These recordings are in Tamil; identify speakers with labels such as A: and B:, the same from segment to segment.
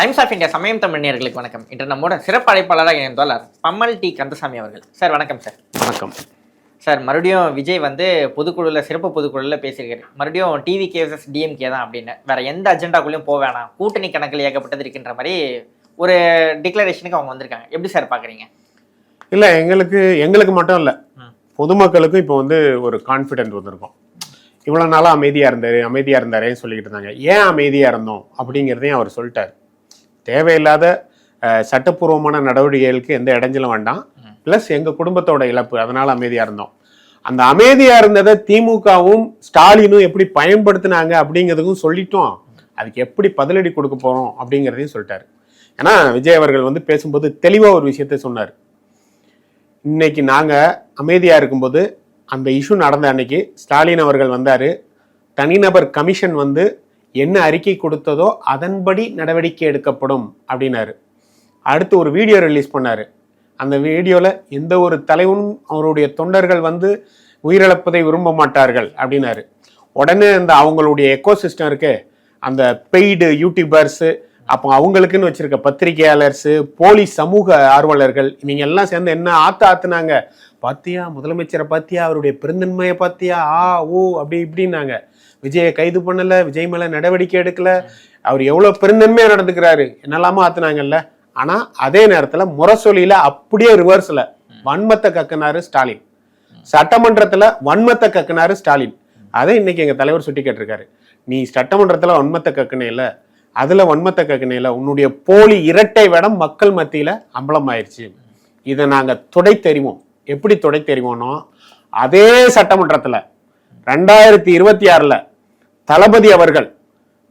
A: டைம்ஸ் ஆஃப் இந்தியா சமயம் தமிழ் நேயர்களுக்கு வணக்கம். இன்று நம்மோட சிறப்பு அழைப்பாளராக இணைந்துள்ளார் பம்மல் டி கந்தசாமி அவர்கள். சார் வணக்கம் சார்
B: வணக்கம்.
A: சார் மறுபடியும் விஜய் வந்து பொதுக்குழுவில் சிறப்பு பொதுக்குழுவில் பேசியிருக்காரு. மறுபடியும் டிவி கேசஸ் டிஎம்கே தான் அப்படின்னு. வேற எந்த அஜெண்டாக்குள்ளேயும் போக வேணாம். கூட்டணி கணக்கில் ஏகப்பட்டது இருக்கின்ற மாதிரி ஒரு டிக்ளரேஷனுக்கு அவங்க வந்திருக்காங்க. எப்படி சார் பார்க்குறீங்க?
B: இல்ல எங்களுக்கு எங்களுக்கு மட்டும் இல்ல. பொதுமக்களுக்கும் இப்போ வந்து ஒரு கான்ஃபிடென்ட் வந்திருக்கும். இவ்வளவு நாளா அமைதியா இருந்தாரு அமைதியா இருந்தாரேன்னு சொல்லிக்கிட்டு இருந்தாங்க. ஏன் அமைதியா இருந்தோம் அப்படிங்கிறதையும் அவர் சொல்லிட்டார். தேவையில்லாத சட்டப்பூர்வமான நடவடிக்கைகளுக்கு எந்த இடைஞ்சலும் வேண்டாம். ப்ளஸ் எங்க குடும்பத்தோட இழப்பு அதனால அமைதியா இருந்தோம். அந்த அமைதியா இருந்ததை திமுகவும் ஸ்டாலினும் எப்படி பயன்படுத்தினாங்க அப்படிங்கிறதுக்கும் சொல்லிட்டோம். அதுக்கு எப்படி பதிலடி கொடுக்க போறோம் அப்படிங்கிறதையும் சொல்லிட்டாரு. ஏன்னா விஜய் அவர்கள் வந்து பேசும்போது தெளிவா ஒரு விஷயத்தை சொன்னார். இன்னைக்கு நாங்க அமைதியா இருக்கும்போது அந்த இஷ்யூ நடந்த அன்னைக்கு ஸ்டாலின் அவர்கள் வந்தாரு. தனிநபர் கமிஷன் வந்து என்ன அறிக்கை கொடுத்ததோ அதன்படி நடவடிக்கை எடுக்கப்படும் அப்படின்னாரு. அடுத்து ஒரு வீடியோ ரிலீஸ் பண்ணார். அந்த வீடியோவில் எந்த ஒரு தலைவனும் அவருடைய தொண்டர்கள் வந்து உயிரிழப்பதை விரும்ப மாட்டார்கள் அப்படின்னாரு. உடனே இந்த அவங்களுடைய எக்கோ சிஸ்டம் இருக்கு. அந்த பெய்டு யூடியூபர்ஸு அப்போ அவங்களுக்குன்னு வச்சுருக்க பத்திரிகையாளர்ஸு போலி சமூக ஆர்வலர்கள் இவங்க எல்லாம் சேர்ந்து என்ன ஆத்து ஆத்துனாங்க? பார்த்தியா முதலமைச்சரை பார்த்தியா அவருடைய பெருந்தன்மையை பார்த்தியா ஆ ஓ அப்படி இப்படின்னாங்க. விஜயை கைது பண்ணலை விஜய் மேலே நடவடிக்கை எடுக்கலை. அவர் எவ்வளோ பெருந்தன்மையாக நடந்துக்கிறாரு என்னெல்லாமோ ஆத்துனாங்கல்ல. ஆனால் அதே நேரத்தில் முரசொலியில் அப்படியே ரிவர்ஸில் வன்மத்தை கக்குனாரு ஸ்டாலின். சட்டமன்றத்தில் வன்மத்தை கக்குனாரு ஸ்டாலின். அதை இன்னைக்கு எங்கள் தலைவர் சுட்டி கேட்டிருக்காரு நீ சட்டமன்றத்தில் வன்மத்தை கக்குனேல அதில் வன்மத்தை கக்குனேல உன்னுடைய போலி இரட்டை வேடம் மக்கள் மத்தியில அம்பலமாயிருச்சு இதை நாங்கள் துடை தெரிவோம். எப்படி துடை தெரிவோம்னா அதே சட்டமன்றத்தில் ரெண்டாயிரத்தி இருபத்தி ஆறில் தளபதி அவர்கள்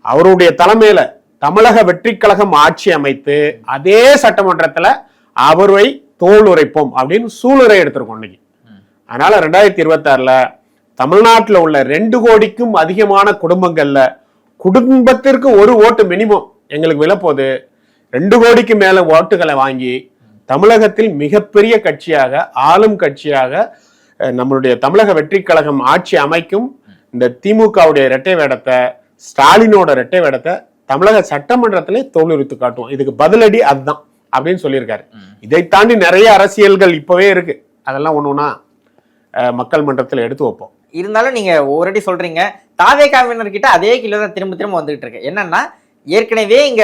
B: அவருடைய தலைமையில தமிழக வெற்றி கழகம் ஆட்சி அமைத்து அதே சட்டமன்றத்துல அவரை தோல் உரைப்போம் அப்படின்னு சூளுரை எடுத்திருக்கோம் இன்னைக்கு. அதனால ரெண்டாயிரத்தி இருபத்தாறுல தமிழ்நாட்டில் உள்ள ரெண்டு கோடிக்கும் அதிகமான குடும்பங்கள்ல குடும்பத்திற்கு ஒரு ஓட்டு மினிமம் எங்களுக்கு விழப்போது ரெண்டு கோடிக்கு மேல ஓட்டுகளை வாங்கி தமிழகத்தில் மிகப்பெரிய கட்சியாக ஆளும் கட்சியாக நம்மளுடைய தமிழக வெற்றி கழகம் ஆட்சி அமைக்கும் இந்த திமுகவுடைய இரட்டை வேடத்தை ஸ்டாலினோட இரட்டை வேடத்தை தமிழக சட்டமன்றத்திலே தோலுரித்து காட்டுவோம். இதுக்கு பதிலடி அதுதான் அப்படின்னு சொல்லியிருக்காரு. இதை தாண்டி நிறைய அரசியல்கள் இப்பவே இருக்கு. அதெல்லாம் ஒண்ணா அஹ், மக்கள் மன்றத்தில் எடுத்து வைப்போம்.
A: இருந்தாலும் நீங்க ஒருவாட்டி சொல்றீங்க. தாவே கிட்ட அதே கிலோ தான் திரும்ப திரும்ப வந்துகிட்டு இருக்கு. என்னன்னா ஏற்கனவே இங்க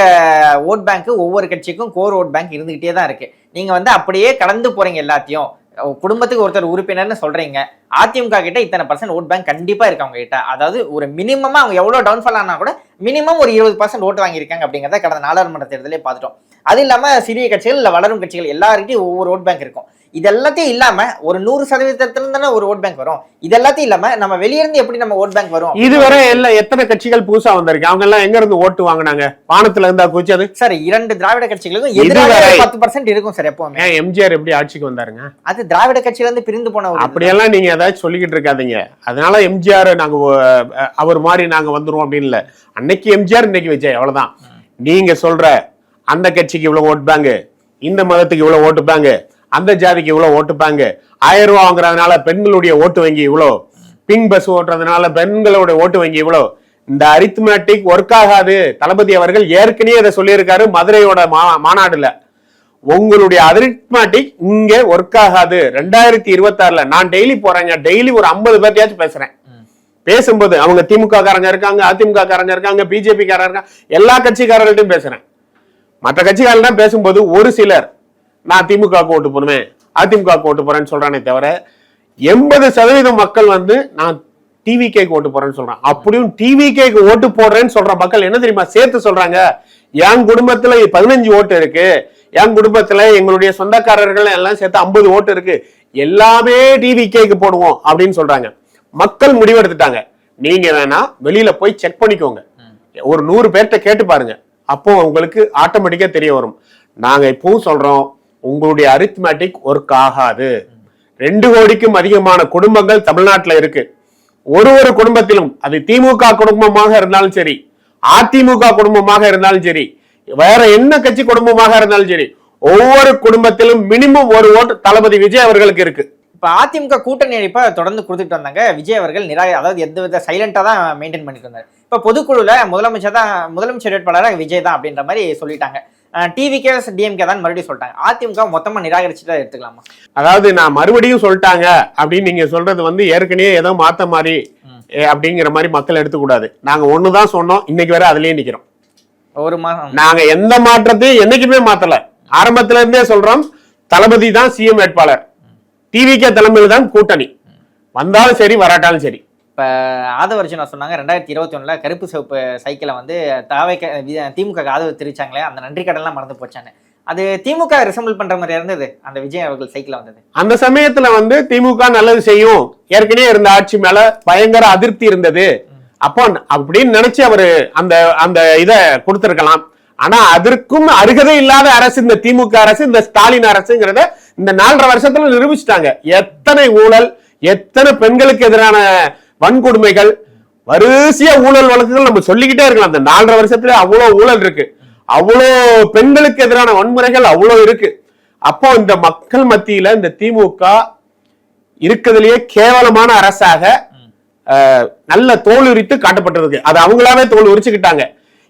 A: ஓட் பேங்க் ஒவ்வொரு கட்சிக்கும் கோர் ஓட் பேங்க் இருந்துகிட்டே தான் இருக்கு. நீங்க வந்து அப்படியே கடந்து போறீங்க எல்லாத்தையும். குடும்பத்துக்கு ஒருத்தர் உறுப்பினர்னு சொல்றீங்க. அதிமுக கிட்ட இத்தனை பர்சன்ட் ஓட் பேங்க் கண்டிப்பா இருக்கு அவங்க கிட்ட. அதாவது ஒரு மினிமமா அவங்க எவ்வளவு டவுன்ஃபால் ஆனா கூட மினிமம் ஒரு இருபது பர்சன்ட் ஓட்டு வாங்கியிருக்காங்க அப்படிங்கிறத கடந்த நாடாளுமன்ற தேர்தலே பார்த்துட்டோம். அது இல்லாம சிறிய கட்சிகள் இல்ல வளரும் கட்சிகள் எல்லாருக்கிட்டையும் ஒவ்வொரு ஓட் பேங்க் இருக்கும். இது எல்லாத்தையும் இல்லாம ஒரு நூறு சதவீதத்துல தானே ஒரு ஓட் பேங்க் வரும். இது எல்லாத்தையும் இல்லாம நம்ம வெளியிருந்து எப்படி நம்ம ஓட் பேங்க் வரும்?
B: இதுவரை எல்லாம் எத்தனை கட்சிகள் புதுசா வந்திருக்கு? அவங்க எல்லாம் எங்க இருந்து ஓட்டு வாங்குனாங்க? வானத்துல இருந்தா குச்சி அது?
A: சார் இரண்டு திராவிட கட்சிகளுக்கும் எதிராக பத்து பர்சன்ட் இருக்கும் சார் எப்பவுமே.
B: எம்ஜிஆர் எப்படி ஆட்சிக்கு வந்தாருங்க?
A: அது திராவிட கட்சியில இருந்து பிரிந்து போன
B: அப்படியெல்லாம் நீங்க ஏதாச்சும் சொல்லிக்கிட்டு இருக்காதீங்க. அதனால எம்ஜிஆர் நாங்க அவர் மாதிரி நாங்க வந்துருவோம் அப்படின்னு இல்ல. அன்னைக்கு எம்ஜிஆர் இன்னைக்கு விஜய் அவ்வளவுதான். நீங்க சொல்ற அந்த கட்சிக்கு இவ்வளவு ஓட்டு பேங்க் இந்த மதத்துக்கு இவ்வளவு ஓட்டு பேங்க் அந்த ஜாதிக்கு இவ்வளவு ஓட்டுப்பாங்க ஆயிரம் ரூபா வாங்குறதுனால பெண்களுடைய ஓட்டு வங்கி இவ்வளோ பிங்க் பஸ் ஓட்டுறதுனால பெண்களுடைய ஓட்டு வங்கி இவ்வளோ இந்த அரித்மேட்டிக் ஒர்க் ஆகாது. தளபதி அவர்கள் ஏற்கனவே இதை சொல்லியிருக்காரு மதுரையோட மா- மாநாடுல. உங்களுடைய அரித்மேட்டிக் இங்க ஒர்க் ஆகாது. ரெண்டாயிரத்தி இருபத்தாறுல நான் டெய்லி போறேங்க. டெய்லி ஒரு ஐம்பது பேர்த்தையாச்சும் பேசுறேன். பேசும்போது அவங்க திமுக காரங்க இருக்காங்க அதிமுக காரங்க இருக்காங்க பிஜேபி காரங்க இருக்காங்க எல்லா கட்சிக்காரர்கள்ட்டையும் பேசுறேன். மற்ற கட்சிக்காரர்கள் பேசும்போது ஒரு சிலர் நான் திமுக ஓட்டு போடுவேன் அதிமுகக்கு ஓட்டு போறேன்னு சொல்றானே தவிர எண்பது சதவீதம் மக்கள் வந்து நான் டிவிகேக்கு ஓட்டு போறேன்னு சொல்றான். அப்படியும் டிவிகேக்கு ஓட்டு போடுறேன்னு சொல்ற மக்கள் என்ன தெரியுமா சேர்த்து சொல்றாங்க? என் குடும்பத்துல பதினஞ்சு ஓட்டு இருக்கு. என் குடும்பத்துல எங்களுடைய சொந்தக்காரர்கள் எல்லாம் சேர்த்து ஐம்பது ஓட்டு இருக்கு. எல்லாமே டிவிகேக்கு போடுவோம் அப்படின்னு சொல்றாங்க. மக்கள் முடிவெடுத்துட்டாங்க. நீங்க வேணா வெளியில போய் செக் பண்ணிக்கோங்க. ஒரு நூறு பேர்கிட்ட கேட்டு பாருங்க. அப்போ உங்களுக்கு ஆட்டோமேட்டிக்கா தெரிய வரும். நாங்க இப்பவும் சொல்றோம் உங்களுடைய அரித்மேட்டிக் ஒர்க் ஆகாது. ரெண்டு கோடிக்கும் அதிகமான குடும்பங்கள் தமிழ்நாட்டில் இருக்கு. ஒரு ஒரு குடும்பத்திலும் அது திமுக குடும்பமாக இருந்தாலும் சரி அதிமுக குடும்பமாக இருந்தாலும் சரி வேற என்ன கட்சி குடும்பமாக இருந்தாலும் சரி ஒவ்வொரு குடும்பத்திலும் மினிமம் ஒரு ஓட்டு தளபதி விஜய் அவர்களுக்கு இருக்கு.
A: இப்ப அதிமுக கூட்டணி அழைப்ப தொடர்ந்து கொடுத்துட்டு வந்தாங்க. விஜய் அவர்கள் நிராக அதாவது எந்த வித சைலண்டா தான் மெயின்டைன் பண்ணிட்டு வந்தாரு இப்போ இப்ப பொதுக்குழுல முதலமைச்சர் தான் முதலமைச்சர் வேட்பாளராக விஜய் தான் அப்படின்ற மாதிரி சொல்லிட்டாங்க. டிவிகே டிஎம்கே தான் மறுபடியும் சொல்லிட்டாங்க. அதிமுக மொத்தமா நிராகரிச்சுட்டு எடுத்துக்கலாமா?
B: அதாவது நான் மறுபடியும் சொல்லிட்டாங்க அப்படின்னு நீங்க சொல்றது வந்து ஏற்கனவே ஏதோ மாத்த மாதிரி அப்படிங்கிற மாதிரி மக்கள் எடுத்துக்கூடாது. நாங்க ஒண்ணுதான் சொன்னோம் இன்னைக்கு வரை அதுலயே நிக்கிறோம்.
A: ஒரு மாதம்
B: நாங்க எந்த மாற்றத்தையும் என்னைக்குமே மாத்தல. ஆரம்பத்துல இருந்தே சொல்றோம் தளபதி தான் சிஎம் வேட்பாளர். டிவிகே தலைமையில் தான் கூட்டணி. வந்தாலும் சரி வராட்டாலும் சரி.
A: இப்ப ஆதவர்ஜுனா சொன்னாங்க ரெண்டாயிரத்தி இருபத்தி ஒண்ணுல கருப்பு சிவப்பு சைக்கிளை வந்து தாவைக்க திமுக ஆதரவு தெரிவிச்சாங்களே அந்த நன்றி கடன்லாம் மறந்து போச்சான்னு. அது திமுக ரிசம்பிள் பண்ற மாதிரி இருந்தது? அந்த விஜய் அவர்கள் சைக்கிள் வந்தது.
B: அந்த சமயத்துல வந்து திமுக நல்லது செய்யும். ஏற்கனவே இருந்த ஆட்சி மேல பயங்கர அதிருப்தி இருந்தது. அப்போ அப்படின்னு நினைச்சு அவரு அந்த அந்த இத கொடுத்திருக்கலாம். ஆனா அதற்கும் அருகதை இல்லாத அரசு இந்த திமுக அரசு இந்த ஸ்டாலின் அரசுங்கிறத இந்த நாலரை வருஷத்துல நிரூபிச்சிட்டாங்க. எத்தனை ஊழல் எத்தனை பெண்களுக்கு எதிரான வன்கொடுமைகள் வரிசையா ஊழல் வழக்குகள் நம்ம சொல்லிக்கிட்டே இருக்கலாம். அந்த நாலரை வருஷத்துல அவ்வளவு ஊழல் இருக்கு. அவ்வளோ பெண்களுக்கு எதிரான வன்முறைகள் அவ்வளோ இருக்கு. அப்போ இந்த மக்கள் மத்தியில இந்த திமுக இருக்கிறதுலயே கேவலமான அரசாக அஹ், நல்ல தோல் உரித்து காட்டப்பட்டிருக்கு. அது அவங்களாவே தோல் உரிச்சுக்கிட்டாங்க.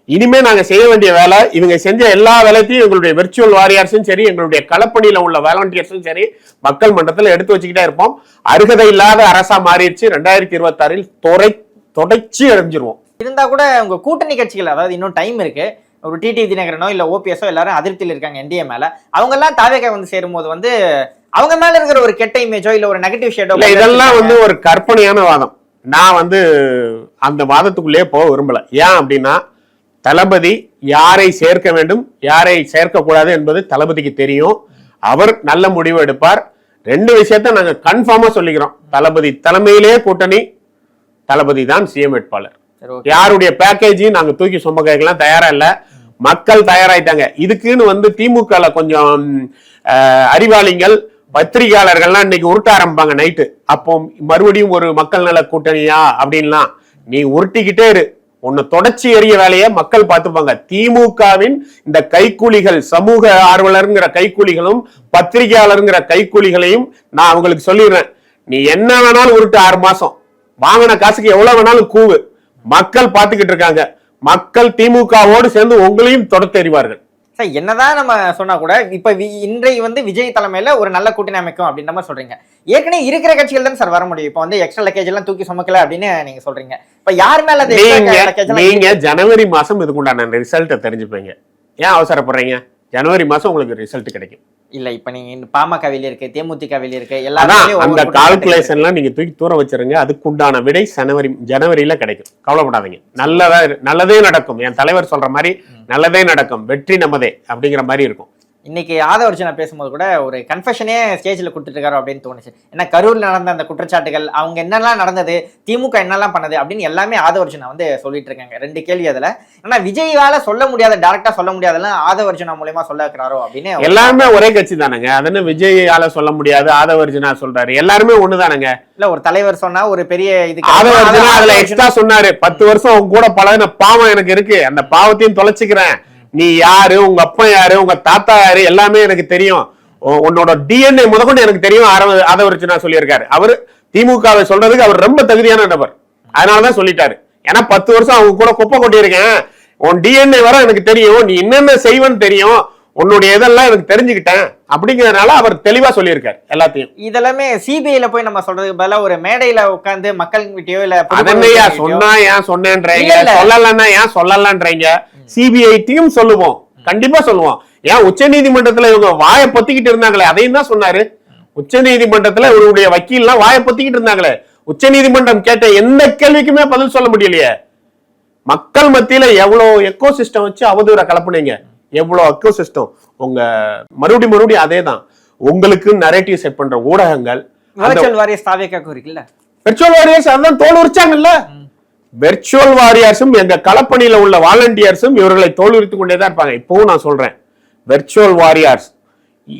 B: இனிமே நாங்க செய்ய வேண்டிய வேலை இவங்க செஞ்ச எல்லா வேலைத்தையும் எங்களுடைய வெர்ச்சுவல் வாரியர்ஸும் சரி எங்களுடைய களப்பணியில உள்ள வாலண்டியர்ஸும் சரி மக்கள் மன்றத்துல எடுத்து வச்சுக்கிட்டே இருப்போம். அருகதை இல்லாத அரசா மாறிடுச்சு. ரெண்டாயிரத்தி இருபத்தி ஆறில் தொலை தொடர்ச்சி அடைஞ்சிருவோம்.
A: இருந்தா கூட உங்க கூட்டணி கட்சிகள் அதாவது இன்னும் டைம் இருக்கு. ஒரு டிடி தினகரனோ இல்ல ஓபிஎஸ்ஓ எல்லாரும் அதிருப்தியில் இருக்காங்க என்டிஏ மேல. அவங்க எல்லாம் தாவேக வந்து சேரும்போது வந்து அவங்க மேல இருக்கிற ஒரு கெட்ட இமேஜோ இல்ல ஒரு நெகட்டிவ் ஷேடோ
B: இதெல்லாம் வந்து ஒரு கற்பனையான வாதம். நான் வந்து அந்த வாதத்துக்குள்ளேயே போக விரும்பல. ஏன் அப்படின்னா தளபதி யாரை சேர்க்க வேண்டும் யாரை சேர்க்க கூடாது என்பது தளபதிக்கு தெரியும். அவர் நல்ல முடிவு எடுப்பார். ரெண்டு விஷயத்த நாங்க கன்ஃபார்மா சொல்லிக்கிறோம். தளபதி தலைமையிலேயே கூட்டணி தளபதி தான் சிஎம் வேட்பாளர். யாருடைய பேக்கேஜையும் நாங்க தூக்கி சும கேட்கலாம் தயாரா இல்ல. மக்கள் தயாராயிட்டாங்க. இதுக்குன்னு வந்து திமுகல கொஞ்சம் அறிவாளிகள் பத்திரிகையாளர்கள்லாம் இன்னைக்கு உருட்ட ஆரம்பிப்பாங்க நைட்டு. அப்போ மறுபடியும் ஒரு மக்கள் நல கூட்டணியா அப்படின்லாம். நீ உருட்டிக்கிட்டே இரு. உன்னை தொடர்ச்சி எறிய வேலையை மக்கள் பார்த்துப்பாங்க. திமுகவின் இந்த கைக்கூலிகள் சமூக ஆர்வலருங்கிற கைக்கூலிகளும் பத்திரிகையாளருங்கிற கைக்கூலிகளையும் நான் அவங்களுக்கு சொல்லிடுறேன். நீ என்ன வேணாலும் உருட்டு ஆறு மாசம். வாங்கின காசுக்கு எவ்வளவு வேணாலும் கூவு. மக்கள் பார்த்துக்கிட்டு இருக்காங்க. மக்கள் திமுகவோடு சேர்ந்து உங்களையும் தொடர்த்தெறிவார்கள்
A: சார் என்னதான் நம்ம சொன்னா கூட இப்ப இன்றைய வந்து விஜய் தலைமையில ஒரு நல்ல கூட்டணி அமைக்கும் அப்படின்ற மாதிரி சொல்றீங்க. ஏற்கனவே இருக்கிற கட்சிகள் தான் சார் வர முடியும். இப்போ வந்து எக்ஸ்ட்ரா லக்கேஜ் எல்லாம் தூக்கி சுமக்கல அப்படின்னு நீங்க சொல்றீங்க. இப்ப யார் மேல
B: நீங்க ஜனவரி மாசம் இதுக்குண்டான ரிசல்ட்டை தெரிஞ்சுப்பீங்க. ஏன் அவசரப்படுறீங்க? ஜனவரி மாசம் உங்களுக்கு ரிசல்ட் கிடைக்கும்.
A: இல்ல இப்ப நீங்க இந்த பாமக வெளிய இருக்கு தேமுதிக வெளிய இருக்கு எல்லாருமே ஒவ்வொரு
B: அந்த கால்குலேஷன்லாம் நீங்க தூக்கி தூர வச்சிருங்க அதுக்குண்டான விடை ஜனவரி ஜனவரியில கிடைக்கும். கவலைப்படாதீங்க. நல்லதா நல்லதே நடக்கும். என் தலைவர் சொல்ற மாதிரி நல்லதே நடக்கும். வெற்றி நமதே அப்படிங்கிற மாதிரி இருக்கும்.
A: இன்னைக்கு ஆதவர்ஜனா பேசும்போது கூட ஒரு கன்ஃபெஷனே ஸ்டேஜ்ல கொடுத்துட்டு இருக்காரு அப்படின்னு தோணுச்சு. ஏன்னா கரூர்ல நடந்த அந்த குற்றச்சாட்டுகள் அவங்க என்னெல்லாம் நடந்தது திமுக என்னெல்லாம் பண்ணது அப்படின்னு எல்லாமே ஆதவர்ஜனா வந்து சொல்லிட்டு இருக்காங்க ரெண்டு கேள்வி அதுல. ஆனா விஜயால சொல்ல முடியாத டேரக்டா சொல்ல முடியாதெல்லாம் ஆதவர்ஜனா மூலயமா சொல்ல இருக்கிறாரோ அப்படின்னு
B: எல்லாருமே ஒரே கட்சி தானங்க. அதன்னு விஜயால சொல்ல முடியாது ஆதவர்ஜுனா சொல்றாரு. எல்லாருமே ஒண்ணுதானங்க
A: இல்ல ஒரு தலைவர் சொன்னா ஒரு பெரிய இதுக்கு
B: ஆதவர்ஜுனா அதுல
A: ஆதவர்ஜுனா-
B: எக்ஸ்ட்ரா சொன்னாரு. பத்து வருஷம் உங்க கூட பழகின பாவம் எனக்கு இருக்கு. அந்த பாவத்தையும் தொலைச்சுக்கிறேன். நீ யாரு உங்க அப்பா யாரு உங்க தாத்தா யாரு எல்லாமே எனக்கு தெரியும். உன்னோட டிஎன்ஏ முதற்கொண்டு எனக்கு தெரியும் ஆரவ- ஆதவர்ஜுனா சொல்லியிருக்காரு. அவரு திமுகவை சொல்றதுக்கு அவர் ரொம்ப தகுதியான நபர். அதனாலதான் சொல்லிட்டாரு. ஏன்னா பத்து வருஷம் அவங்க கூட குப்பை கொட்டியிருக்கேன். உன் டிஎன்ஏ வர எனக்கு தெரியும் நீ என்னென்ன செய்வன்னு தெரியும். உன்னுடைய இதெல்லாம் எனக்கு தெரிஞ்சுக்கிட்டேன். அப்படிங்கறதுனால அவர் தெளிவா சொல்லியிருக்காரு எல்லாத்தையும்.
A: இதெல்லாமே சிபிஐல போய் நம்ம சொல்றதுக்கு பதிலா ஒரு மேடையில உட்கார்ந்து மக்கள் கிட்டயோ இல்ல
B: சொன்னா ஏன் சொன்னேன்றீங்க. சொல்லலன்னா ஏன் சொல்லலன்றீங்க? சிபிஐடியும் சொல்லுவோம். கண்டிப்பா சொல்லுவோம். ஏன் உச்ச நீதிமன்றத்துல இவங்க வாயை பொத்திக்கிட்டு இருந்தாங்களே? அதையும் தான் சொன்னாரு. உச்ச நீதிமன்றத்துல இவருடைய வக்கீல்லாம் வாயை பொத்திக்கிட்டு இருந்தாங்களே? உச்ச நீதிமன்றம் கேட்ட எந்த கேள்விக்குமே பதில் சொல்ல முடியலையே. மக்கள் மத்தியில எவ்வளவு எக்கோ சிஸ்டம் வச்சு அவதூற கலப்புனீங்க. எவ்வளவு எக்கோ சிஸ்டம் உங்க மறுபடியும் மறுபடியும் அதே தான் உங்களுக்கு நரேட்டிவ் செட் பண்ற ஊடகங்கள்
A: வெர்ச்சுவல் வாரியர்ஸ்
B: அதான் தோல் உரிச்சாங்கல்ல? வெர்ச்சுவல் வாரியர்ஸும் எங்க களப்பணியில் உள்ள வாலண்டியர்ஸும் இவர்களை தோல் உரித்துக் கொண்டே தான் இருப்பாங்க. இப்போவும் நான் சொல்றேன். வெர்ச்சுவல் வாரியர்ஸ்